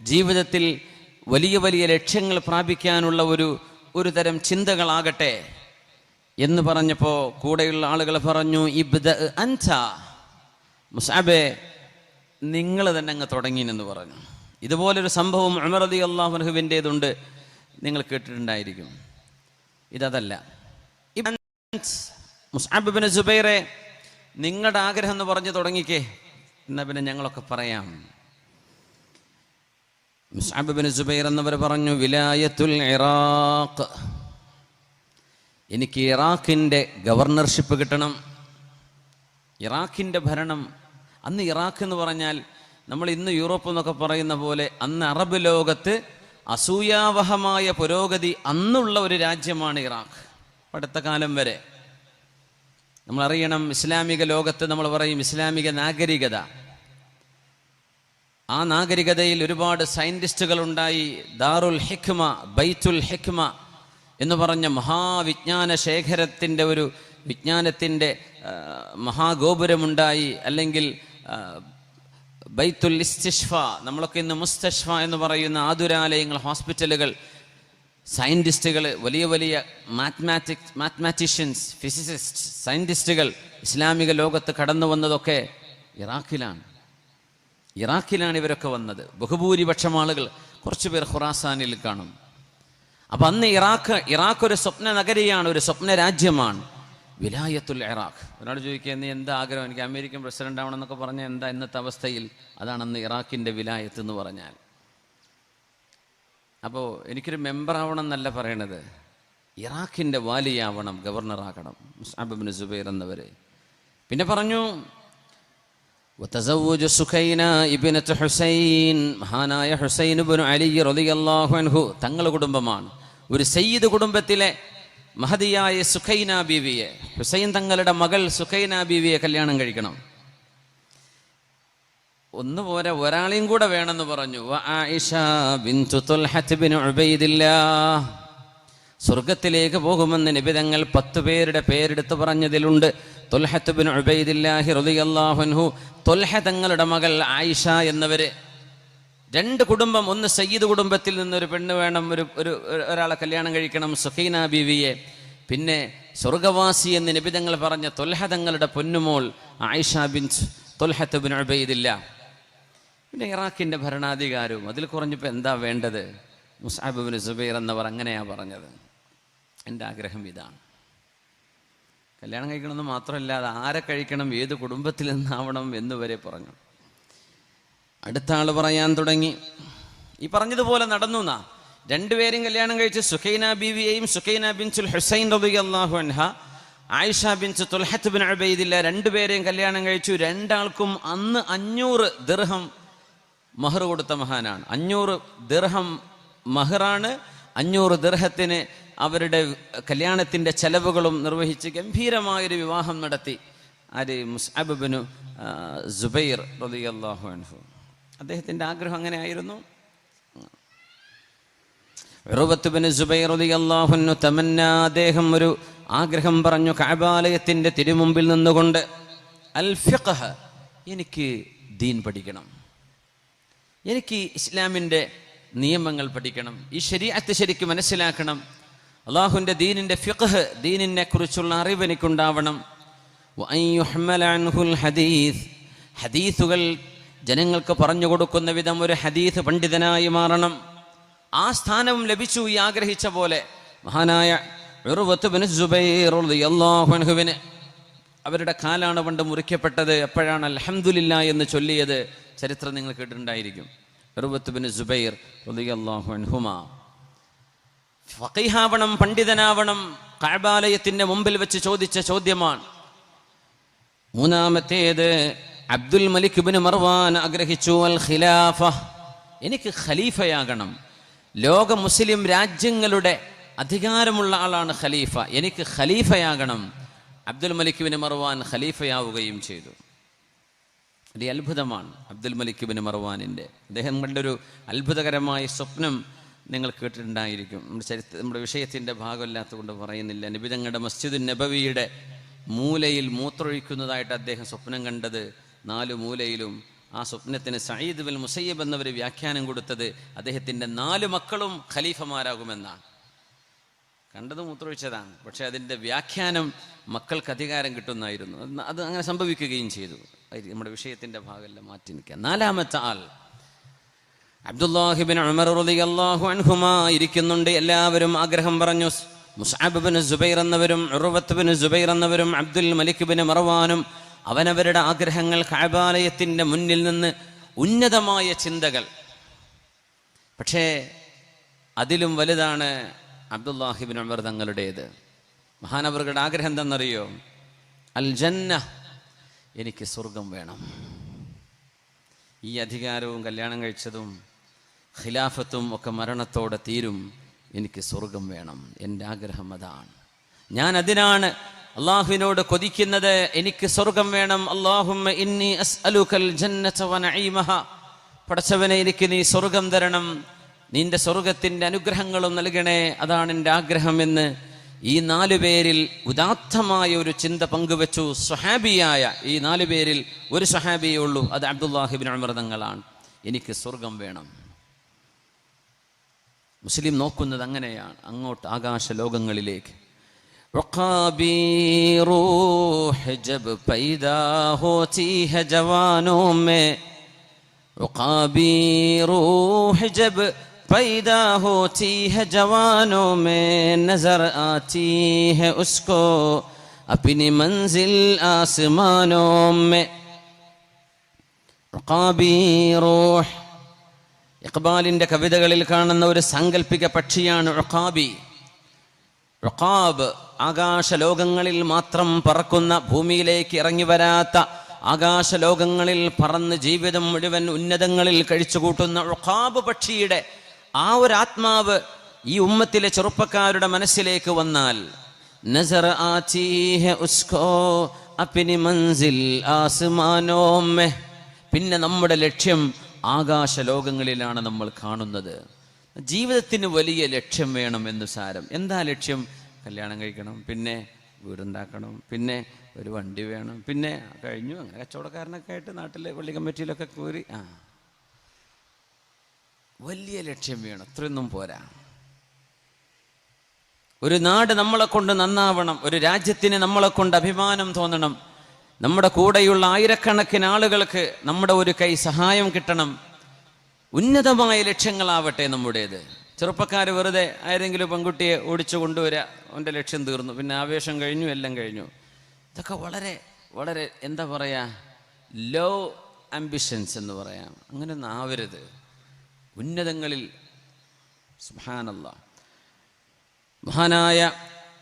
ജീവിതത്തിൽ വലിയ വലിയ ലക്ഷ്യങ്ങൾ പ്രാപിക്കാനുള്ള ഒരു ഒരു തരം ചിന്തകളാകട്ടെ എന്ന് പറഞ്ഞപ്പോൾ കൂടെയുള്ള ആളുകൾ പറഞ്ഞു ഇബ്ദ അൻസ. മുസാബെ നിങ്ങൾ തന്നെ അങ്ങ് തുടങ്ങിയെന്ന് പറഞ്ഞു. ഇതുപോലൊരു സംഭവം ഉമർ അലി നിങ്ങൾ കേട്ടിട്ടുണ്ടായിരിക്കും. ഇതല്ല നിങ്ങളുടെ ആഗ്രഹം എന്ന് പറഞ്ഞു തുടങ്ങിക്കേ. എന്നാൽ പിന്നെ ഞങ്ങളൊക്കെ പറയാം. സുബൈർ എന്നവർ പറഞ്ഞു വിലായത്തുൽ ഇറാഖ്. എനിക്ക് ഇറാഖിന്റെ ഗവർണർഷിപ്പ് കിട്ടണം. ഇറാഖിന്റെ ഭരണം. അന്ന് ഇറാഖ് എന്ന് പറഞ്ഞാൽ നമ്മൾ ഇന്ന് യൂറോപ്പ് എന്നൊക്കെ പറയുന്ന പോലെ അന്ന് അറബ് ലോകത്ത് അസൂയാവഹമായ പുരോഗതി അന്നുള്ള ഒരു രാജ്യമാണ് ഇറാഖ്. അടുത്ത കാലം വരെ. നമ്മൾ അറിയണം ഇസ്ലാമിക ലോകത്ത് നമ്മൾ പറയും ഇസ്ലാമിക നാഗരികത. ആ നാഗരികതയിൽ ഒരുപാട് സയന്റിസ്റ്റുകൾ ഉണ്ടായി ദാറുൽ ഹിക്മ ബൈത്തുൽ ഹിക്മ എന്ന് പറഞ്ഞ മഹാവിജ്ഞാന ശേഖരത്തിന്റെ ഒരു വിജ്ഞാനത്തിന്റെ മഹാഗോപുരമുണ്ടായി. അല്ലെങ്കിൽ ബൈത്തുൽ ഇസ്തിഷ്ഫ നമ്മളൊക്കെ ഇന്ന് മുസ്തഷ്ഫ എന്ന് പറയുന്ന ആതുരാലയങ്ങൾ ഹോസ്പിറ്റലുകൾ സയന്റിസ്റ്റുകൾ വലിയ വലിയ മാത്മാറ്റിക് മാത്മാറ്റീഷ്യൻസ് ഫിസിസിസ്റ്റ് സയന്റിസ്റ്റുകൾ ഇസ്ലാമിക ലോകത്ത് കടന്നു വന്നതൊക്കെ ഇറാഖിലാണ്. ഇറാഖിലാണ് ഇവരൊക്കെ വന്നത്. ബഹുഭൂരിപക്ഷം ആളുകൾ കുറച്ച് പേർ ഖുറാസാനിൽ കാണും. അപ്പം അന്ന് ഇറാഖ് ഇറാഖ് ഒരു സ്വപ്ന നഗരിയാണ് ഒരു സ്വപ്ന രാജ്യമാണ്. വിലായത്തുൽ ഇറാഖ്. ഒരാൾ ചോദിക്കുക നീ എന്താ ആഗ്രഹം? എനിക്ക് അമേരിക്കൻ പ്രസിഡന്റ് ആവണമെന്നൊക്കെ പറഞ്ഞാൽ എന്താ ഇന്നത്തെ അവസ്ഥയിൽ? അതാണ് അന്ന് ഇറാഖിന്റെ വിലായത്ത് എന്ന് പറഞ്ഞാൽ. അപ്പോൾ എനിക്കൊരു മെമ്പർ ആവണം എന്നല്ല പറയണത്. ഇറാഖിന്റെ വാലിയാവണം ഗവർണറാകണം. മുസാബിബിൻ സുബൈർ എന്നവരെ. പിന്നെ പറഞ്ഞു وتزوج സുഖൈന ഇബ്നത്ത് ഹുസൈൻ മഹാനായ ഹുസൈൻ ഇബ്നു അലി റളിയല്ലാഹു അൻഹു തങ്ങളുടെ കുടുംബമാണ് ഒരു സയ്യിദ് കുടുംബത്തിലെ മഹതിയായ സുഖൈന ബീവിയെ ഹുസൈൻ തങ്ങളുടെ മകൾ സുഖൈന ബീവിയെ കല്യാണം കഴിക്കണം ഒന്ന് പോരെ ഒരാളെയും കൂടെ വേണമെന്ന് പറഞ്ഞു വ ആയിഷ ബിൻതു തുൽഹത്ത് ബിൻ ഉബൈദില്ലാഹ് സ്വർഗത്തിലേക്ക് പോകുമെന്ന് നിബിതങ്ങൾ പത്ത് പേരുടെ പേരെടുത്ത് പറഞ്ഞതിലുണ്ട് തൊൽഹത്ത് ബിൻ ഉബൈദില്ലാഹി റളിയല്ലാഹു തൊൽഹ തങ്ങളുടെ മകൾ ആയിഷ എന്നവര് രണ്ട് കുടുംബം ഒന്ന് സയ്യിദ് കുടുംബത്തിൽ നിന്നൊരു പെണ്ണ് വേണം ഒരു ഒരു ഒരു- ഒരാളെ കല്യാണം കഴിക്കണം സുഖീന ബീവിയെ. പിന്നെ സ്വർഗവാസി എന്ന് നിബിതങ്ങൾ പറഞ്ഞ തൊൽഹ തങ്ങളുടെ പൊന്നുമോൾ ആയിഷ ബിൻ തൊൽഹത്ത് ബിൻ ഉബൈദില്ല. പിന്നെ ഇറാഖിന്റെ ഭരണാധികാരവും അതിൽ കുറഞ്ഞപ്പോൾ എന്താ വേണ്ടത്? മുസാബിബിൻ സുബൈർ എന്നവർ അങ്ങനെയാണ് പറഞ്ഞത്. എന്റെ ആഗ്രഹം ഇതാണ്. കല്യാണം കഴിക്കണമെന്ന് മാത്രമല്ല അത് ആരെ കഴിക്കണം ഏത് കുടുംബത്തിൽ നിന്നാവണം എന്ന് വരെ പറഞ്ഞു. അടുത്ത ആൾ പറയാൻ തുടങ്ങി. ഈ പറഞ്ഞതുപോലെ നടന്നു എന്നാ രണ്ടുപേരും കല്യാണം കഴിച്ച് സുഖൈന ബീവിയെയും സുഖൈന ബിൻസുൽ ഹുസൈൻ റബി അള്ളാഹു അൻഹ ആയിഷ ബിൻസ് തുൽഹത്ത് ബിൻ അബൈദില്ല രണ്ടുപേരെയും കല്യാണം കഴിച്ചു. രണ്ടാൾക്കും അന്ന് അഞ്ഞൂറ് ദിർഹം മഹർ കൊടുത്ത മഹാനാണ്. അഞ്ഞൂറ് ദിർഹം മഹറാണ് അഞ്ഞൂറ് ദിർഹത്തിന് അവരുടെ കല്യാണത്തിന്റെ ചെലവുകളും നിർവഹിച്ച് ഗംഭീരമായൊരു വിവാഹം നടത്തി. ആര്? മുസ്അബിനു ജുബൈർ റളിയല്ലാഹു അൻഹു. അദ്ദേഹത്തിന്റെ ആഗ്രഹം അങ്ങനെ ആയിരുന്നു തമന്ന അദ്ദേഹം ഒരു ആഗ്രഹം പറഞ്ഞു കഅബാലയത്തിന്റെ തിരുമുമ്പിൽ നിന്നുകൊണ്ട് അൽ ഫിഖഹ് എനിക്ക് ദീൻ പഠിക്കണം. എനിക്ക് ഇസ്ലാമിന്റെ നിയമങ്ങൾ പഠിക്കണം. ഈ ശരീഅത്ത് ശരിക്കും മനസ്സിലാക്കണം. അള്ളാഹുവിന്റെ ദീനിന്റെ ഫിഖ് ദീനിനെ കുറിച്ചുള്ള അറിവ് എനിക്കുണ്ടാവണം. ഹദീസ്. ഹദീസുകൾ ജനങ്ങൾക്ക് പറഞ്ഞു കൊടുക്കുന്ന വിധം ഒരു ഹദീസ് പണ്ഡിതനായി മാറണം. ആ സ്ഥാനവും ലഭിച്ചു ഈ ആഗ്രഹിച്ച പോലെ. മഹാനായ അൻഹുവിന് അവരുടെ കാലാണ് പണ്ട് മുറിക്കപ്പെട്ടത്. എപ്പോഴാണ് അലഹമുല്ല എന്ന് ചൊല്ലിയത് ചരിത്രം നിങ്ങൾ കേട്ടിട്ടുണ്ടായിരിക്കും. ഉർവത്ത് ബിൻ സുബൈർ റളിയല്ലാഹു അൻഹുമാ. ഫഖീഹാവണം പണ്ഡിതനാവണം കഅബാലയത്തിന്റെ മുമ്പിൽ വെച്ച് ചോദിച്ച ചോദ്യമാണ്. മൂന്നാമത്തേത് അബ്ദുൽ മലിക് ഇബ്നു മർവാൻ ആഗ്രഹിച്ചു അൽ ഖിലാഫ. എനിക്ക് ഖലീഫയാകണം. ലോക മുസ്ലിം രാജ്യങ്ങളുടെ അധികാരമുള്ള ആളാണ് ഖലീഫ. എനിക്ക് ഖലീഫയാകണം. അബ്ദുൽ മലിക് ഇബ്നു മർവാൻ ഖലീഫയാവുകയും ചെയ്തു. വലിയ അത്ഭുതമാണ് അബ്ദുൽ മലിക് ബിൻ മർവാനിന്റെ. അദ്ദേഹം കണ്ടൊരു അത്ഭുതകരമായ സ്വപ്നം നിങ്ങൾ കേട്ടിട്ടുണ്ടായിരിക്കും. നമ്മുടെ ചരിത്ര നമ്മുടെ വിഷയത്തിന്റെ ഭാഗമില്ലാത്തതുകൊണ്ട് പറയുന്നില്ല. നിബിതങ്ങളുടെ മസ്ജിദ് നബവിയുടെ മൂലയിൽ മൂത്രൊഴിക്കുന്നതായിട്ട് അദ്ദേഹം സ്വപ്നം കണ്ടത് നാലു മൂലയിലും. ആ സ്വപ്നത്തിന് സയ്യിദ് ബിൻ മുസയ്യബ് എന്നവർ വ്യാഖ്യാനം കൊടുത്തത് അദ്ദേഹത്തിന്റെ നാല് മക്കളും ഖലീഫമാരാകുമെന്നാണ്. കണ്ടത് മൂത്രമൊഴിച്ചതാണ്. പക്ഷേ അതിന്റെ വ്യാഖ്യാനം മക്കൾക്ക് അധികാരം കിട്ടുന്നായിരുന്നു അത് അങ്ങനെ സംഭവിക്കുകയും ചെയ്തു. നമ്മുടെ വിഷയത്തിന്റെ ഭാഗമല്ല മാറ്റി നിൽക്കുക. നാലാമത്തെ ആൾ അബ്ദുല്ലാഹിബിൻ ഉമർ റളിയല്ലാഹു അൻഹുമാ ഇരിക്കുന്നുണ്ട്. എല്ലാവരും ആഗ്രഹം പറഞ്ഞു. മുസാബിബിന് ജുബൈർ എന്നവരും ഉറുവത്ത് ജുബൈർ എന്നവരും അബ്ദുൽ മലിക്കുബിന് മറവാനും അവനവരുടെ ആഗ്രഹങ്ങൾ കാബാലയത്തിന്റെ മുന്നിൽ നിന്ന് ഉന്നതമായ ചിന്തകൾ. പക്ഷേ അതിലും വലുതാണ് അബ്ദുല്ലാഹിബിൻ അമർ തങ്ങളുടേത്. മഹാനവറുകളുടെ ആഗ്രഹം എന്തെന്നറിയോ അൽ ജന്ന എനിക്ക് സ്വർഗം വേണം. ഈ അധികാരവും കല്യാണം കഴിച്ചതും ഖിലാഫത്തും ഒക്കെ മരണത്തോടെ തീരും. എനിക്ക് സ്വർഗം വേണം. എന്റെ ആഗ്രഹം അതാണ്. ഞാൻ അതിനാണ് അള്ളാഹുവിനോട് കൊതിക്കുന്നത്. എനിക്ക് സ്വർഗം വേണം. അള്ളാഹുമ്മ ഇന്നി അസ്അലുക്കൽ പടച്ചവനെ എനിക്ക് നീ സ്വർഗം തരണം. നിന്റെ സ്വർഗത്തിന്റെ അനുഗ്രഹങ്ങളും നൽകണേ. അതാണ് എന്റെ ആഗ്രഹം എന്ന് ഈ നാലു പേരിൽ ഉദാത്തമായ ഒരു ചിന്ത പങ്കുവച്ചു സുഹാബിയായ ഈ നാലു പേരിൽ ഒരു സ്വഹാബിയേ ഉള്ളൂ. അത് അബ്ദുല്ലാഹിബിൻ അമൃതങ്ങളാണ് എനിക്ക് സ്വർഗം വേണം. മുസ്ലിം നോക്കുന്നത് അങ്ങനെയാണ്. അങ്ങോട്ട് ആകാശ ലോകങ്ങളിലേക്ക് ജവാനോ മേ. നസർ ആത്തി മൻസിൽ ആസ്മാനോ മേ. റോഹ് ഇഖ്ബാലിന്റെ കവിതകളിൽ കാണുന്ന ഒരു സാങ്കല്പിക പക്ഷിയാണ് റക്കാബി റക്കാബ് ആകാശലോകങ്ങളിൽ മാത്രം പറക്കുന്ന ഭൂമിയിലേക്ക് ഇറങ്ങി വരാത്ത ആകാശലോകങ്ങളിൽ പറന്ന് ജീവിതം മുഴുവൻ ഉന്നതങ്ങളിൽ കഴിച്ചുകൂട്ടുന്ന റുഖാബ് പക്ഷിയുടെ ആ ഒരു ആത്മാവ് ഈ ഉമ്മത്തിലെ ചെറുപ്പക്കാരുടെ മനസ്സിലേക്ക് വന്നാൽ നസർ ഉസ്കോ അപ്പിനി മൻസിൽ ആസ്മാനോ മെ. പിന്നെ നമ്മുടെ ലക്ഷ്യം ആകാശലോകങ്ങളിലാണ് നമ്മൾ കാണുന്നത്. ജീവിതത്തിന് വലിയ ലക്ഷ്യം വേണം എന്ന് സാരം. എന്താ ലക്ഷ്യം? കല്യാണം കഴിക്കണം പിന്നെ വീടുണ്ടാക്കണം പിന്നെ ഒരു വണ്ടി വേണം പിന്നെ കഴിഞ്ഞു. അങ്ങനെ കച്ചവടക്കാരനൊക്കെ ആയിട്ട് നാട്ടിലെ പള്ളി കമ്മിറ്റിയിലൊക്കെ കയറി ആ. വലിയ ലക്ഷ്യം വേണം. അത്രയൊന്നും പോരാ. ഒരു നാട് നമ്മളെ കൊണ്ട് നന്നാവണം ഒരു രാജ്യത്തിന് നമ്മളെ കൊണ്ട് അഭിമാനം തോന്നണം നമ്മുടെ കൂടെയുള്ള ആയിരക്കണക്കിന് ആളുകൾക്ക് നമ്മുടെ ഒരു കൈ സഹായം കിട്ടണം. ഉന്നതമായ ലക്ഷ്യങ്ങളാവട്ടെ നമ്മുടേത്. ചെറുപ്പക്കാർ വെറുതെ ആരെങ്കിലും പെൺകുട്ടിയെ ഓടിച്ചു കൊണ്ടുവരിക അവന്റെ ലക്ഷ്യം തീർന്നു. പിന്നെ ആവേശം കഴിഞ്ഞു എല്ലാം കഴിഞ്ഞു. ഇതൊക്കെ വളരെ വളരെ എന്താ പറയുക ലോ ആംബിഷൻസ് എന്ന് പറയാം. അങ്ങനെയൊന്നും ആവരുത്. ഉന്നതങ്ങളിൽ സുഹാനല്ല മഹാനായ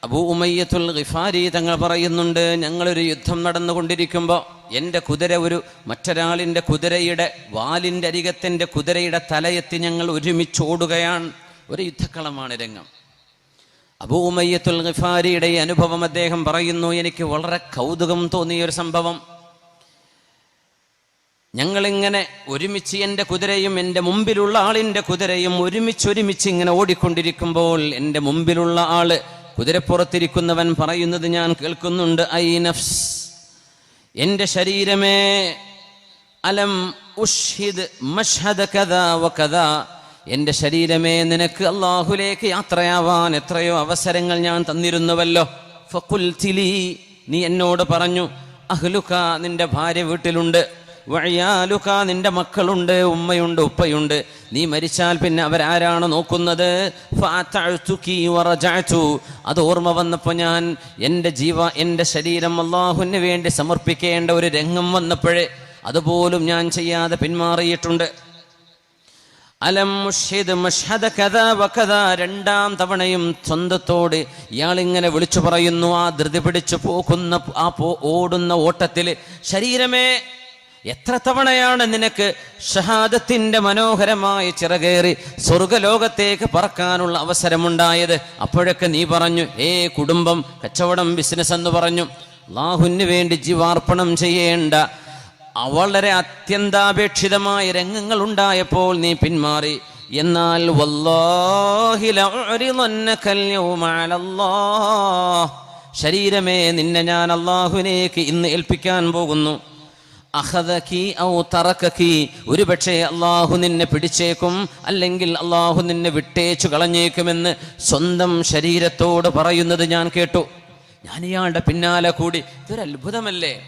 അബൂ ഉമയ്യത്തുൽ ഗിഫാരി തങ്ങൾ പറയുന്നുണ്ട് ഞങ്ങളൊരു യുദ്ധം നടന്നുകൊണ്ടിരിക്കുമ്പോൾ എന്റെ കുതിര ഒരു മറ്റൊരാളിന്റെ കുതിരയുടെ വാലിന്റെ അരികത്തിന്റെ കുതിരയുടെ തലയെത്തി ഞങ്ങൾ ഒരുമിച്ച് ഓടുകയാണ് ഒരു യുദ്ധക്കളമാണ് രംഗം. അബൂ ഉമയ്യത്തുൽ ഗിഫാരിയുടെ അനുഭവം അദ്ദേഹം പറയുന്നു എനിക്ക് വളരെ കൗതുകം തോന്നിയ ഒരു സംഭവം. ഞങ്ങളിങ്ങനെ ഒരുമിച്ച് എന്റെ കുതിരയും എന്റെ മുമ്പിലുള്ള ആളിന്റെ കുതിരയും ഒരുമിച്ച് ഒരുമിച്ച് ഇങ്ങനെ ഓടിക്കൊണ്ടിരിക്കുമ്പോൾ എന്റെ മുമ്പിലുള്ള ആൾ കുതിരപ്പുറത്തിരിക്കുന്നവൻ പറയുന്നത് ഞാൻ കേൾക്കുന്നുണ്ട്. ഐ നഫ്സ് എന്റെ ശരീരമേ അലം ഉഷ്ഹിദ് മഷ്ഹദ കഥ വ കഥ എന്റെ ശരീരമേ നിനക്ക് അള്ളാഹുലേക്ക് യാത്രയാവാൻ എത്രയോ അവസരങ്ങൾ ഞാൻ തന്നിരുന്നുവല്ലോ. ഫക്കുൽത്തിലി നീ എന്നോട് പറഞ്ഞു അഹ്ലുക നിന്റെ ഭാര്യ വീട്ടിലുണ്ട്. വഴിയാലുക നിന്റെ മക്കളുണ്ട് ഉമ്മയുണ്ട് ഉപ്പയുണ്ട്. നീ മരിച്ചാൽ പിന്നെ അവരാരാണ് നോക്കുന്നത്. അത് ഓർമ്മ വന്നപ്പോൾ ഞാൻ എന്റെ ജീവ എന്റെ ശരീരം അള്ളാഹുവിന് വേണ്ടി സമർപ്പിക്കേണ്ട ഒരു രംഗം വന്നപ്പോഴേ അതുപോലും ഞാൻ ചെയ്യാതെ പിന്മാറിയിട്ടുണ്ട്. അലം മുഷിദ് മഷ്ഹദ കഥ വകഥ രണ്ടാം തവണയും സ്വന്തത്തോട് ഇയാളിങ്ങനെ വിളിച്ചു പറയുന്നു. ആ ധൃതി പിടിച്ചു പോകുന്ന ആ പോ ഓടുന്ന ഓട്ടത്തിൽ ശരീരമേ എത്ര തവണയാണ് നിനക്ക് ഷഹാദത്തിന്റെ മനോഹരമായ ചിറകേറി സ്വർഗലോകത്തേക്ക് പറക്കാനുള്ള അവസരമുണ്ടായത്? അപ്പോഴൊക്കെ നീ പറഞ്ഞു ഏ കുടുംബം കച്ചവടം ബിസിനസ് എന്ന് പറഞ്ഞു. അള്ളാഹുവിന് വേണ്ടി ജീവാർപ്പണം ചെയ്യേണ്ട വളരെ അത്യന്താപേക്ഷിതമായ രംഗങ്ങൾ ഉണ്ടായപ്പോൾ നീ പിന്മാറി. എന്നാൽ. ശരീരമേ നിന്നെ ഞാൻ അള്ളാഹുവിനേക്ക് ഇന്ന് ഏൽപ്പിക്കാൻ പോകുന്നു. തറക്കക്കി ഒരുപക്ഷെ അള്ളാഹു നിന്നെ പിടിച്ചേക്കും അല്ലെങ്കിൽ അള്ളാഹു നിന്നെ വിട്ടേച്ചു കളഞ്ഞേക്കുമെന്ന് സ്വന്തം ശരീരത്തോട് പറയുന്നത് ഞാൻ കേട്ടു. ഞാൻ ഇയാളുടെ പിന്നാലെ കൂടി ഇതൊരു അത്ഭുതമല്ലേ?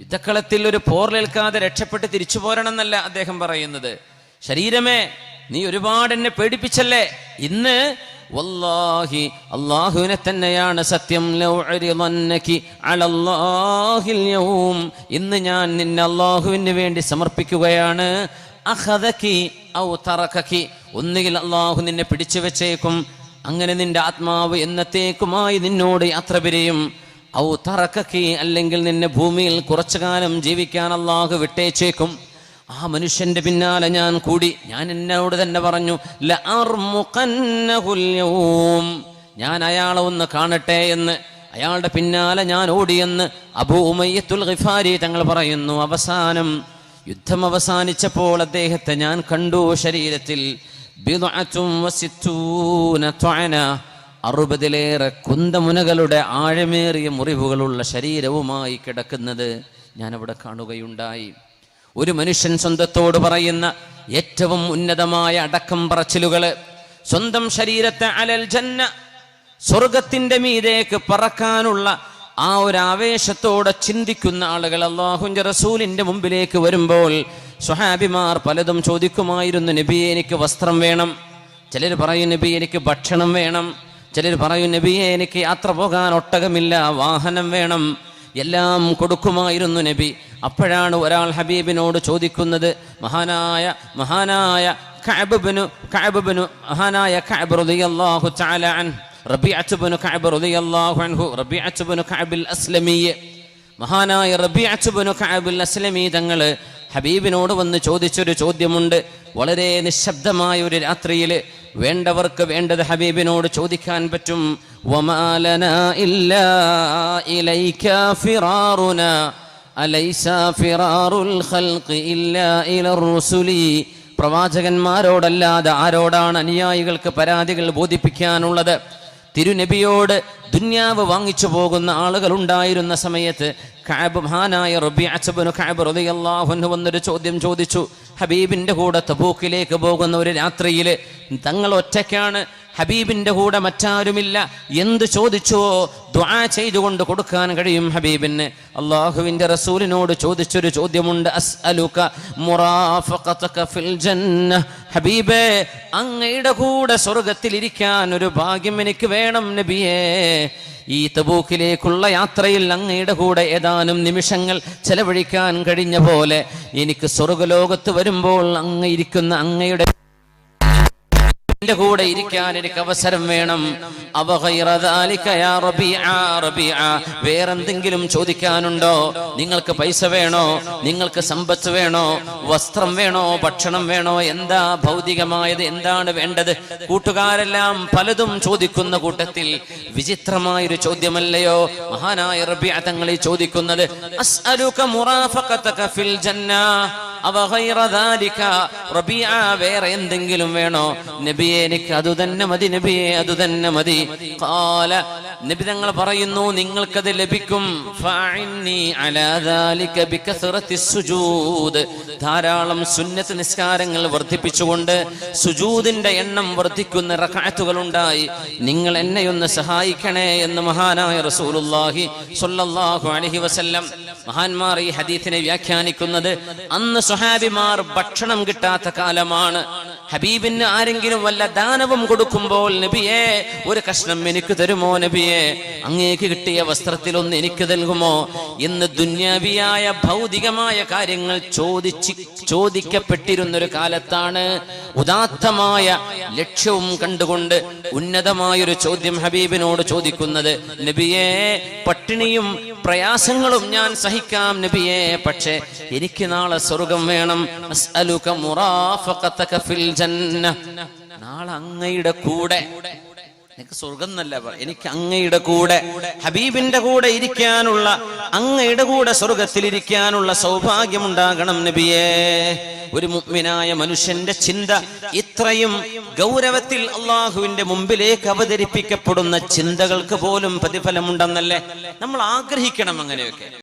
യുദ്ധക്കളത്തിൽ ഒരു പോർലേൽക്കാതെ രക്ഷപ്പെട്ട് തിരിച്ചു പോരണമെന്നല്ല അദ്ദേഹം പറയുന്നത്. ശരീരമേ നീ ഒരുപാട് എന്നെ പേടിപ്പിച്ചല്ലേ? ഇന്ന് വല്ലാഹി അള്ളാഹുവിനെ തന്നെയാണ് സത്യം. ഇന്ന് ഞാൻ നിന്നെ അള്ളാഹുവിന് വേണ്ടി സമർപ്പിക്കുകയാണ്. അഹദക്കി ഔ തറകകി. ഒന്നുകിൽ അള്ളാഹു നിന്നെ പിടിച്ചു വെച്ചേക്കും. അങ്ങനെ നിന്റെ ആത്മാവ് എന്നത്തേക്കുമായി നിന്നോട് യാത്ര പിരിയും. ഔ തറക്കി അല്ലെങ്കിൽ നിന്നെ ഭൂമിയിൽ കുറച്ചു കാലം ജീവിക്കാൻ അള്ളാഹു വിട്ടേച്ചേക്കും. ആ മനുഷ്യന്റെ പിന്നാലെ ഞാൻ കൂടി ഞാൻ എന്നോട് തന്നെ പറഞ്ഞു. ഞാൻ അയാളെ ഒന്ന് കാണട്ടെ എന്ന് അയാളുടെ പിന്നാലെ ഞാൻ ഓടിയെന്ന് അബൂ ഉമയ്യത്തുൽ ഗിഫാരി തങ്ങൾ പറയുന്നു അവസാനം യുദ്ധം അവസാനിച്ചപ്പോൾ അദ്ദേഹത്തെ ഞാൻ കണ്ടു ശരീരത്തിൽ. അറുപതിലേറെ കുന്തമുനകളുടെ ആഴമേറിയ മുറിവുകളുള്ള ശരീരവുമായി കിടക്കുന്നത് ഞാനവിടെ കാണുകയുണ്ടായി ഒരു മനുഷ്യൻ സ്വന്തത്തോട് പറയുന്ന ഏറ്റവും ഉന്നതമായ അടക്കം പറച്ചിലുകൾ സ്വന്തം ശരീരത്തെ അലൽ ജന്ന സ്വർഗത്തിന്റെ മീതേക്ക് പറക്കാനുള്ള ആ ഒരു ആവേശത്തോടെ ചിന്തിക്കുന്ന ആളുകൾ അള്ളാഹുഞ്ച റസൂലിന്റെ മുമ്പിലേക്ക് വരുമ്പോൾ സുഹാബിമാർ പലതും ചോദിക്കുമായിരുന്നു നബി എനിക്ക് വസ്ത്രം വേണം. ചിലർ പറയും നബി എനിക്ക് ഭക്ഷണം വേണം. ചിലർ പറയും നബിയെ എനിക്ക് യാത്ര പോകാൻ ഒട്ടകമില്ല വാഹനം വേണം. എല്ലാം കൊടുക്കുമായിരുന്നു നബി. അപ്പോഴാണ് ഒരാൾ ഹബീബിനോട് ചോദിക്കുന്നത് മഹാനായ മഹാനായ കഅബിബ്നു കഅബിബ്നു മഹാനായ കഅബ് റളിയല്ലാഹു തആല അൻ റബീഅത്ത് കഅബ് റളിയല്ലാഹു അൻഹു റബീഅത്ത് ഇബ്നു കഅബിൽ അസ്ലമി. മഹാനായ റബീഅത്ത് ഇബ്നു കഅബിൽ അസ്ലമി തങ്ങൾ ഹബീബിനോട് വന്ന് ചോദിച്ചൊരു ചോദ്യമുണ്ട്. വളരെ നിശബ്ദമായ ഒരു രാത്രിയിൽ വേണ്ടവർക്ക് വേണ്ടത് ഹബീബിനോട് ചോദിക്കാൻ പറ്റും. അലൈസ ഫിറാറുൽ ഖൽഖ് ഇല്ലാ ഇലർ റുസുലി. പ്രവാചകന്മാരോടല്ലാതെ ആരോടാണ് അനുയായികൾക്ക് പരാതികൾ ബോധിപ്പിക്കാനുള്ളത്? തിരുനബിയോട് ദുന്യാവ് വാങ്ങിച്ചു പോകുന്ന ആളുകൾ ഉണ്ടായിരുന്ന സമയത്ത് കഅബ് മഹാനായ റബീഅത്തുബ്നു കഅബ് റളിയല്ലാഹു അൻഹു വന്നൊരു ചോദ്യം ചോദിച്ചു. ഹബീബിന്റെ കൂടെ തബൂക്കിലേക്ക് പോകുന്ന ഒരു രാത്രിയിൽ തങ്ങൾ ഒറ്റയ്ക്കാണ് ഹബീബിന്റെ കൂടെ മറ്റാരുമില്ല എന്ത് ചോദിച്ചുവോ ദ്വാ ചെയ്തുകൊണ്ട് കൊടുക്കാൻ കഴിയും ഹബീബിന്. അള്ളാഹുവിന്റെ റസൂലിനോട് ചോദിച്ചൊരു ചോദ്യമുണ്ട്. അസ്അലുക മുറാഫഖതക ഫിൽ ജന്ന ഹബീബേ അങ്ങയുടെ കൂടെ സ്വർഗത്തിൽ ഇരിക്കാൻ ഒരു ഭാഗ്യം എനിക്ക് വേണം നബിയേ. ഈ തബൂക്കിലേക്കുള്ള യാത്രയിൽ അങ്ങയുടെ കൂടെ ഏതാനും നിമിഷങ്ങൾ ചെലവഴിക്കാൻ കഴിഞ്ഞ പോലെ എനിക്ക് സ്വർഗലോകത്ത് വരുമ്പോൾ അങ്ങയിരിക്കുന്ന അങ്ങയുടെ എന്റെ കൂടെ ഇരിക്കാൻ എനിക്ക് അവസരം വേണം. വേറെന്തെങ്കിലും ചോദിക്കാനുണ്ടോ? നിങ്ങൾക്ക് പൈസ വേണോ? നിങ്ങൾക്ക് സമ്പത്ത് വേണോ? വസ്ത്രം വേണോ? ഭക്ഷണം വേണോ? എന്താ ഭൗതികമായത്? എന്താണ് വേണ്ടത്? കൂട്ടുകാരെല്ലാം പലതും ചോദിക്കുന്ന കൂട്ടത്തിൽ വിചിത്രമായൊരു ചോദ്യമല്ലയോ? മഹാനായ റബി തങ്ങളെ ചോദിക്കുന്നത് വേറെ എന്തെങ്കിലും വേണോ? നബിയെ എനിക്ക് അതുതന്നെ മതി നബിയെ അതുതന്നെ മതി. ഖാല നബി തങ്ങൾ പറയുന്നു നിങ്ങൾക്കത് ലഭിക്കും. ധാരാളം സുന്നത്ത് നിസ്കാരങ്ങൾ വർദ്ധിപ്പിച്ചുകൊണ്ട് സുജൂദിന്റെ എണ്ണം വർദ്ധിക്കുന്ന റക്അത്തുകൾ ഉണ്ടായി നിങ്ങൾ എന്നെ ഒന്ന് സഹായിക്കണേ എന്ന് മഹാനായ റസൂലുല്ലാഹി സൊല്ലാഹു അലഹി വസല്ലം മഹാന്മാർ ഈ ഹദീഫിനെ വ്യാഖ്യാനിക്കുന്നത് അന്ന് സുഹാബിമാർ ഭക്ഷണം കിട്ടാത്ത കാലമാണ്. ഹബീബിന് ആരെങ്കിലും വല്ല ദാനവും കൊടുക്കുമ്പോൾ നബിയെ ഒരു കഷ്ണം എനിക്ക് തരുമോ നബിയെ? അങ്ങേക്ക് കിട്ടിയ വസ്ത്രത്തിൽ ഒന്ന് എനിക്ക് നൽകുമോ? എന്ന് ദുന്യാവിയായ ഭൗതികമായ കാര്യങ്ങൾ ചോദിച്ച് ചോദിക്കപ്പെട്ടിരുന്നൊരു കാലത്താണ് ഉദാത്തമായ ലക്ഷ്യവും കണ്ടുകൊണ്ട് ഉന്നതമായൊരു ചോദ്യം ഹബീബിനോട് ചോദിക്കുന്നത്. നബിയെ പട്ടിണിയും പ്രയാസങ്ങളും ഞാൻ സഹിക്കാം നബിയെ പക്ഷേ എനിക്ക് നാളെ സ്വർഗം വേണം. അസ്അലുക മുറാഫഖതക ഫിൽ നാളെ അങ്ങയുടെ കൂടെ. എനിക്ക് സ്വർഗം എന്നല്ല എനിക്ക് അങ്ങയുടെ കൂടെ. ഹബീബിന്റെ കൂടെ ഇരിക്കാനുള്ള അങ്ങയുടെ കൂടെ സ്വർഗത്തിൽ ഇരിക്കാനുള്ള സൗഭാഗ്യം ഉണ്ടാകണം നബിയേ. ഒരു മുഗ്മിനായ മനുഷ്യന്റെ ചിന്ത ഇത്രയും ഗൗരവത്തിൽ അള്ളാഹുവിന്റെ മുമ്പിലേക്ക് അവതരിപ്പിക്കപ്പെടുന്ന ചിന്തകൾക്ക് പോലും പ്രതിഫലമുണ്ടെന്നല്ലേ? നമ്മൾ ആഗ്രഹിക്കണം അങ്ങനെയൊക്കെ.